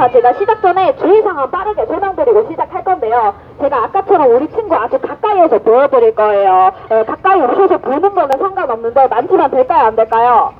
자, 제가 시작 전에 주의 사항 빠르게 설명드리고 시작할 건데요. 제가 아까처럼 우리 친구 아주 가까이에서 보여드릴 거예요. 어, 가까이 오셔서 보는 거는 상관없는데 만지면 될까요? 안 될까요?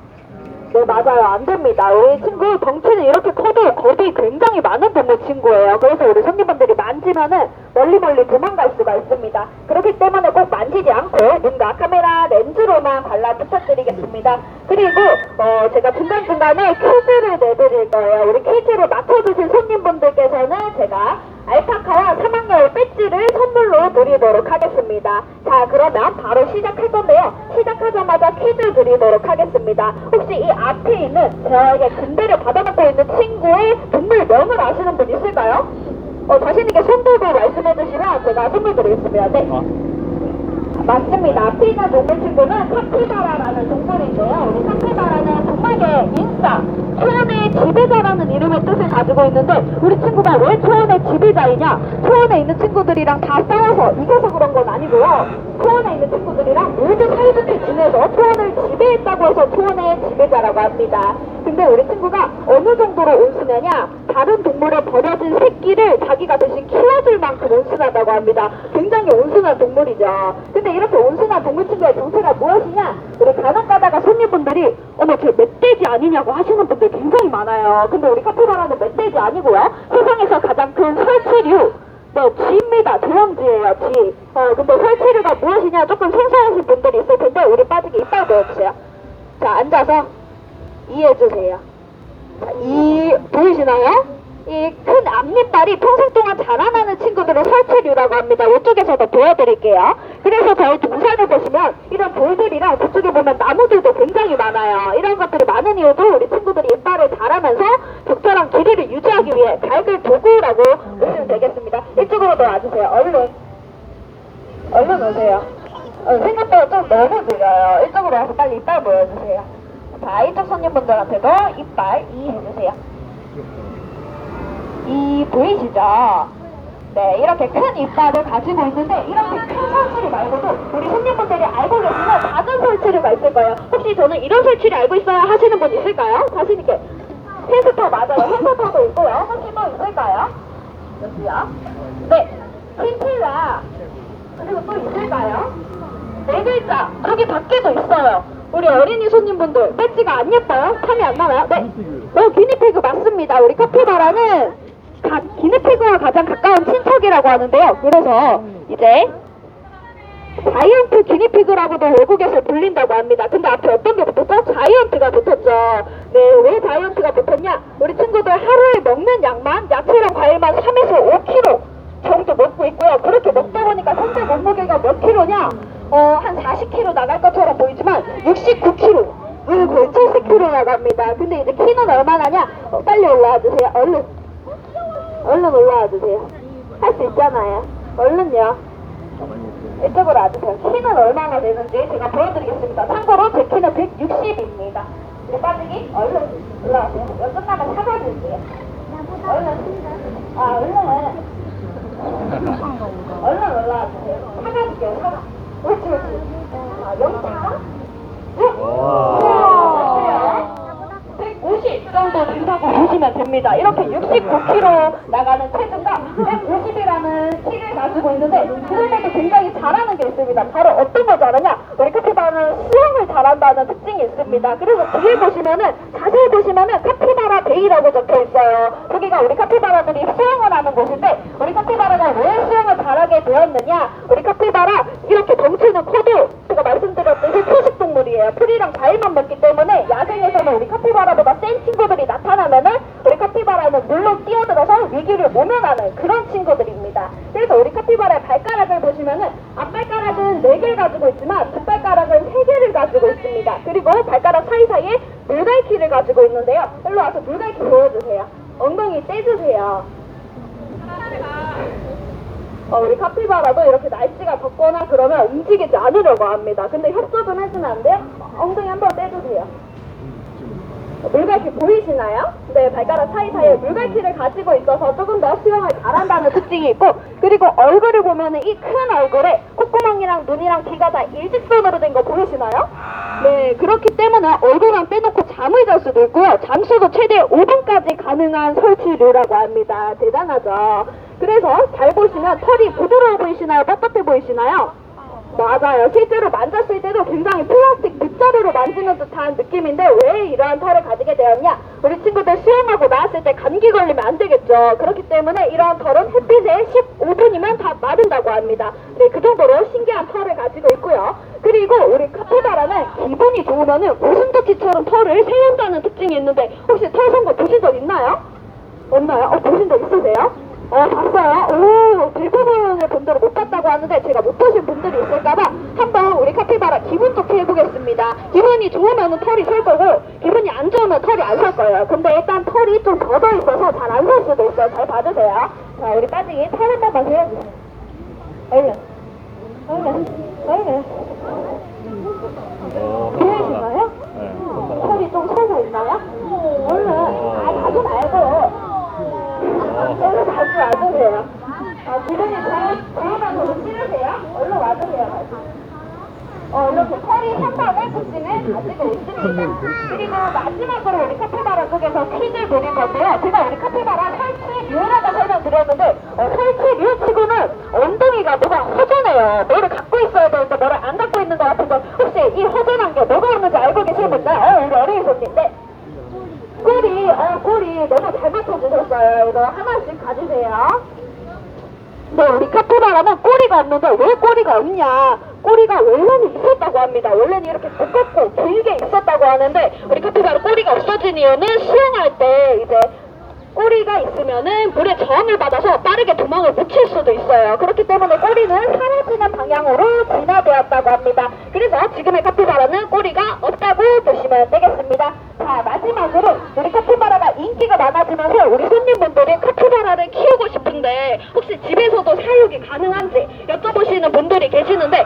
네, 맞아요. 안 됩니다. 우리 친구 덩치는 이렇게 커도 겁이 굉장히 많은 동물 친구예요. 그래서 우리 손님분들이 만지면은 멀리 멀리 도망갈 수가 있습니다. 그렇기 때문에 꼭 만지지 않고 눈과 카메라 렌즈로만 관람 부탁드리겠습니다. 그리고 어, 제가 중간중간에 퀴즈를 내드릴 거예요. 우리 퀴즈를 맞춰주신 손님분들께서는 제가 알파카와 사막여울 배지를 선물로 드리도록 하겠습니다. 자, 그러면 바로 시작할 건데요. 시작하자마자 퀴즈 드리도록 하겠습니다. 혹시 이 앞에 있는 저에게 군대를 받아놓고 있는 친구의 동물 명을 아시는 분 있을까요? 어, 자신있게 손 들고 말씀해 주시면 제가 선물 드리겠습니다. 네. 맞습니다. 있는 동물 친구는 카피바라라는 동물인데요. 우리 카피바라는 정말의 인싸, 초원의 지배자라는 이름의 뜻을 가지고 있는데 우리 친구가 왜 초원의 지배자이냐? 초원에 있는 친구들이랑 다 싸워서 이겨서 그런 건 아니고요. 초원에 있는 친구들이랑 모두 사이좋게 지내서 초원을 지배했다고 해서 초원의 지배자라고 합니다. 근데 우리 친구가 어느 정도로 온순하냐? 다른 동물에 버려진 새끼를 자기가 대신 키워줄 만큼 온순하다고 합니다. 굉장히 온순한 동물이죠. 근데 이렇게 온순한 동물 친구의 정체가 무엇이냐? 우리 간혹 가다가 손님분들이 어머 쟤 멧돼지 아니냐고 하시는 분들 굉장히 많아요. 근데 우리 카피바라는 멧돼지 아니고요. 세상에서 가장 큰 설치류 네, 쥐입니다. 대형쥐예요, 쥐. 어, 근데 설치류가 무엇이냐 조금 생소하신 분들이 있을 텐데 우리 빠지게 이빨 보여주세요. 자, 앉아서 이해해주세요. 자, 이 보이시나요? 이 큰 앞니빨이 평생 동안 자라나는 친구들을 설치류라고 합니다. 이쪽에서도 보여드릴게요. 그래서 저희 동산을 보시면 이런 돌들이랑 그쪽에 보면 나무들도 굉장히 많아요. 이런 것들이 많은 이유도 우리 친구들이 이빨을 자라면서 적절한 길이를 유지하기 위해 밝을 도구라고 보시면 되겠습니다. 이쪽으로 도 와주세요. 얼른. 얼른 오세요. 어, 생각보다 좀 너무 느려요. 이쪽으로 와서 빨리 이빨 보여주세요. 자, 이쪽 손님분들한테도 이빨 이해해주세요. 이 보이시죠? 네, 이렇게 큰 이빨을 가지고 있는데 이렇게 큰 설치류 말고도 우리 손님분들이 알고 계시는 작은 설치류가 있을 거예요. 혹시 저는 이런 설치류 알고 있어요 하시는 분 있을까요? 자신 있게. 햄스터 맞아요. 햄스터도 있고요. 혹시 또 있을까요? 여기요. 네, 틴틸라. 그리고 또 있을까요? 네 글자. 저기 밖에도 있어요. 우리 어린이 손님분들 배지가 안 예뻐요? 탐이 안 나나요? 네. 어, 기니피그 맞습니다. 우리 카피바라는 가, 기니피그와 가장 가까운 친척이라고 하는데요. 그래서 이제 자이언트 기니피그라고도 외국에서 불린다고 합니다. 근데 앞에 어떤 게 붙었죠? 자이언트가 붙었죠. 네, 왜 자이언트가 붙었냐? 우리 친구들 하루에 먹는 양만 야채랑 과일만 3에서 5kg 정도 먹고 있고요. 그렇게 먹다 보니까 현재 몸무게가 몇 킬로냐? 어, 한 40kg 나갈 것처럼 보이지만 69kg. 음, 거의 70kg 나갑니다. 근데 이제 키는 얼마나냐? 어, 빨리 올라와 주세요. 얼른. 얼른 올라와 주세요. 할 수 있잖아요. 얼른요. 이쪽으로 와주세요. 키는 얼마나 되는지 제가 보여드리겠습니다. 참고로 제 키는 160입니다. 이제 빠지기 얼른 올라와세요. 이거 끝나면 사과드릴게요. 얼른. 아, 얼른. 얼른 올라와주세요. 사과줄게요, 사과. 옳지, 옳지. 아, 영차? 우와. 150 정도 된다고 보시면 됩니다. 이렇게 69kg 나가는 체중과 150이라는 키를 가지고 있는데 그런데도 굉장히 잘하는 게 있습니다. 바로 어떤 거 잘하냐? 우리 카피바라는 수영을 잘한다는 특징이 있습니다. 그래서 뒤에 보시면은 자세히 보시면은 카피바라 데이라고 적혀 있어요. 여기가 우리 카피바라들이 수영을 하는 곳인데 우리 카피바라가 왜 수영을 잘하게 되었느냐? 우리 카피바라 이렇게 덩치는 커도 제가 말씀드렸듯이 초식 동물이에요. 풀이랑 과일만 먹기 때문에 야생에서는 우리 카피바라보다 센 친구들이 나타나면은 우리 카피바라는 물로 뛰어들어서 위기를 모면하는 그런 친구들입니다. 그래서 우리 카피바라의 발가락을 보시면은 앞발가락은 4개를 가지고 있지만 뒷발가락은 3개를 가지고 있습니다. 그리고 발가락 사이사이에 물갈퀴를 가지고 있는데요. 일로 와서 물갈퀴 보여주세요. 엉덩이 떼주세요. 어, 우리 카피바라도 이렇게 날씨가 덥거나 그러면 움직이지 않으려고 합니다. 근데 협조 좀 해주면 안 돼요? 엉덩이 한번 떼주세요. 물갈퀴 보이시나요? 네, 발가락 사이사이에 물갈퀴를 가지고 있어서 조금 더 수영을 잘한다는 특징이 있고 그리고 얼굴을 보면은 이 큰 얼굴에 콧구멍이랑 눈이랑 귀가 다 일직선으로 된 거 보이시나요? 네, 그렇기 때문에 얼굴만 빼놓고 잘 수도 있고요. 잠수도 최대 5분까지 가능한 설치류라고 합니다. 대단하죠? 그래서 잘 보시면 털이 부드러워 보이시나요? 뻣뻣해 보이시나요? 맞아요. 실제로 만졌을 때도 굉장히 플라스틱 빗자루로 만지는 듯한 느낌인데 왜 이러한 털을 가지게 되었냐? 우리 친구들 수영하고 나왔을 때 감기 걸리면 안 되겠죠. 그렇기 때문에 이러한 털은 햇빛에 15분이면 다 마른다고 합니다. 네, 그 정도로 신기한 털을 가지고 있고요. 그리고 우리 카피바라는 기분이 좋으면은 고슴도치처럼 털을 세운다는 특징이 있는데 혹시 털 선거 보신 적 있나요? 없나요? 어, 보신 적 있으세요? 어, 봤어요? 오, 대부분의 분들은 못 봤다고 하는데 제가 못 보신 분들이 있을까봐 한번 우리 카피바라 기분 좋게 해보겠습니다. 기분이 좋으면 털이 설 거고 기분이 안 좋으면 털이 안 설 거예요. 근데 일단 털이 좀 젖어 있어서 잘 안 설 수도 있어요. 잘 봐주세요. 자, 우리 빠지기 털 한 번만 세워주세요. 얼른. 얼른. 얼른. 보이시나요? 네. 털이 좀 서고 있나요? 얼른. 아, 자주 말고. 얼른 다시 와주세요. 아, 기분이 잘, 좋으면 좀 찌르세요. 얼른 와주세요. 어, 이렇게 털이 한 번의 특징을 가지고 있습니다. 그리고 마지막으로 우리 카피바라 속에서 퀴즈를 드릴 건데요. 제가 우리 카피바라 설치류라고 설명드렸는데, 어, 설치류 치고는 엉덩이가 뭐가 허전해요. 뭐를 갖고 있어야 되는데 뭐를 안 갖고 있는 것 같은데, 혹시 이 허전한 게 뭐가 있는지 알고 계신 분들? 어, 우리 어린이 손님들. 꼬리, 어, 꼬리 너무 잘 맞춰주셨어요. 이거 하나 씩 가지세요. 네, 우리 카피바라는 꼬리가 없는데 왜 꼬리가 없냐? 꼬리가 원래는 있었다고 합니다. 원래는 이렇게 두껍고 길게 있었다고 하는데 우리 카피바라 꼬리가 없어진 이유는 수영할 때 이제 꼬리가 있으면은 물에 저항을 받아서 빠르게 도망을 못칠 수도 있어요. 그렇기 때문에 꼬리는 사라지는 방향으로 진화되었다고 합니다. 그래서 지금의 카피바라는 꼬리가 없다고 보시면 되겠습니다. 자, 마지막으로 우리 카피바라가 인기가 많아지면서 우리 손님분들이 카피바라를 키우고 싶은데 혹시 집에서도 사육이 가능한지 여쭤보시는 분들이 계시는데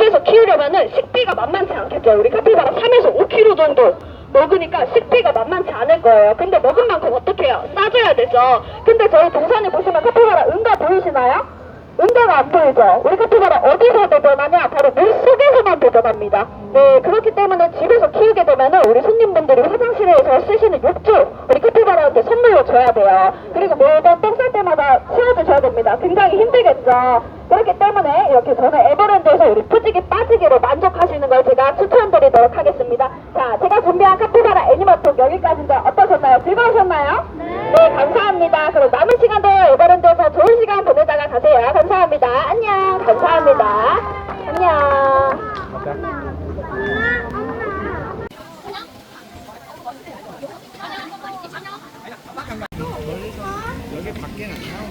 집에서 키우려면은 식비가 만만치 않겠죠. 우리 카피바라 3에서 5kg 정도 먹으니까 식비가 만만치 않을 거예요. 근데 먹은 만큼 어떻게 해요? 싸줘야 되죠. 근데 저희 동산에 보시면 카피바라 응가 보이시나요? 응가가 안 보이죠? 우리 카피바라 어디서 배변하냐? 바로 물 속에서만 배변합니다. 네, 그렇기 때문에 집에서 키우게 되면은 우리 손님분들이 화장실에서 쓰시는 욕조 우리 카피바라한테 선물로 줘야 돼요. 그리고 매번 똥쌀 때마다 치워주셔야 됩니다. 굉장히 힘들겠죠. 그렇기 때문에 이렇게 저는 에버랜드에서 우리 푸지기 빠지기로 만족하시는 걸 제가 추천드리도록 하겠습니다. 자, 제가 준비한 카피바라 애니머톡 여기까지인데 어떠셨나요? 즐거우셨나요? 네. 감사합니다. 그럼 남은 시간도 에버랜드에서 좋은 시간 보내다가 가세요. 감사합니다. 안녕. 감사합니다. Yan ang